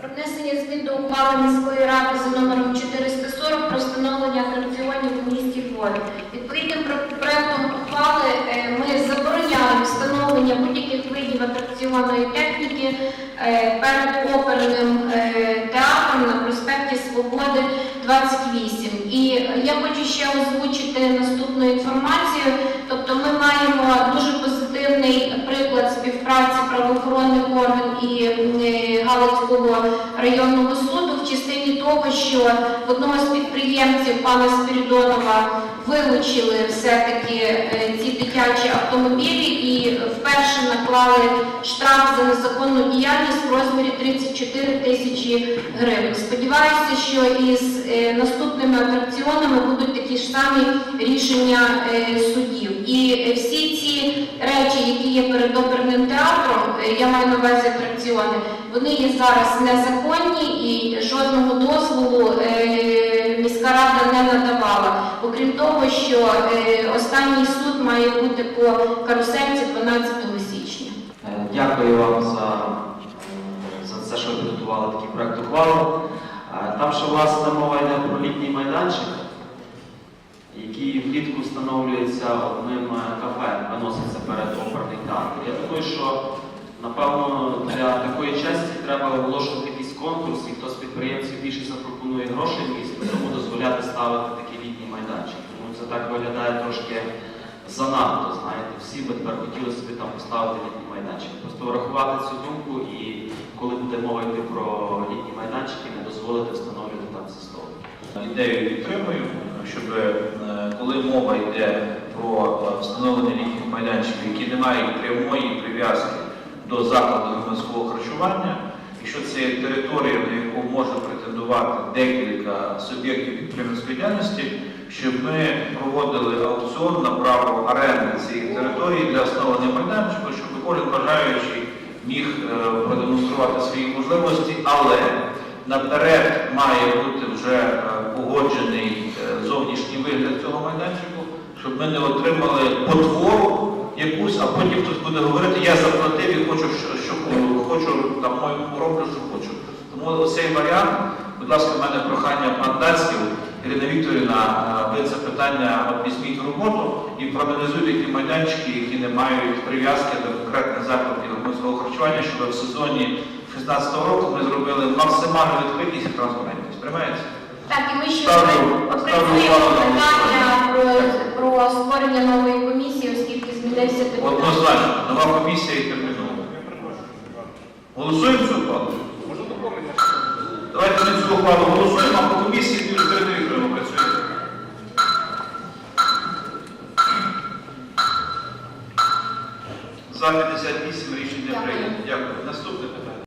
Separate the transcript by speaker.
Speaker 1: Про внесення змін до ухвали міської ради за номером 440 про встановлення атракціонів у місті Львові. Відповідним про- проектом ухвали е, ми забороняємо встановлення будь-яких видів атракціонної техніки е, перед оперним е, театром на проспекті Свободи 28. І я хочу ще озвучити наступну інформацію. Тобто ми маємо дуже позитивний приклад співпраці правоохоронних органів і Галицького що в одного з підприємців пана Спірідонова вилучили все-таки е, ці дитячі автомобілі і вперше наклали штраф за незаконну діяльність в розмірі 34 тисячі гривень. Сподіваюся, що із е, наступними атракціонами будуть такі ж самі рішення е, судів. І всі ці речі, які є перед оперним театром, я маю на увазі атракціони, вони є зараз незаконні і жодного дозволу надавала. Окрім того, що е, останній суд має бути по карусельці 12 січня.
Speaker 2: Е, Дякую вам за, за це, що ви підготували такий проект ухвали. Е, Там ще власне мова йде про літній майданчик, який влітку встановлюється одним кафе, виноситься перед оперний театр. Я думаю, що напевно для такої честі треба оголошувати конкурс, і хто з підприємців більше запропонує грошей місту, тому дозволяти ставити такий літній майданчик. Тому це так виглядає трошки занадто, знаєте, всі би тепер хотіли собі там поставити літній майданчик. Просто врахувати цю думку і коли буде мова йти про літні майданчики, не дозволити встановлювати там ці столи.
Speaker 3: Ідею підтримую, щоб е, коли мова йде про е, встановлення літніх майданчиків, які не мають прямої прив'язки до закладу громадського харчування, якщо це територія, на яку може претендувати декілька суб'єктів підприємницької діяльності, щоб ми проводили аукціон на право оренди цієї території для встановлення майданчику, щоб кожен бажаючий міг е, продемонструвати свої можливості, але наперед має бути вже е, погоджений е, зовнішній вигляд цього майданчику, щоб ми не отримали потвору якусь, а потім хтось буде говорити, я заплатив і хочу, хочу, там роблю, що хочу. Тому цей варіант, будь ласка, в мене прохання пан Ірина Вікторівна, е, ви це питання візьміть в роботу і проаналізуйте ті майданчики, які не мають прив'язки до конкретних закладів громадського харчування, щоб в сезоні 16 року ми зробили максимальну відкритість і транспарентність. Приймається?
Speaker 1: Так, і ми ще опрацюємо питання про, про створення нової комісії, оскільки змінився.
Speaker 3: Однозначно, нова комісія і термінова. Голосуємо цю ухвалу? Давайте ми цю ухвалу голосуємо, а по комісії дуже ми працюємо. За 58 рішення прийнято. Дякую. Наступне питання.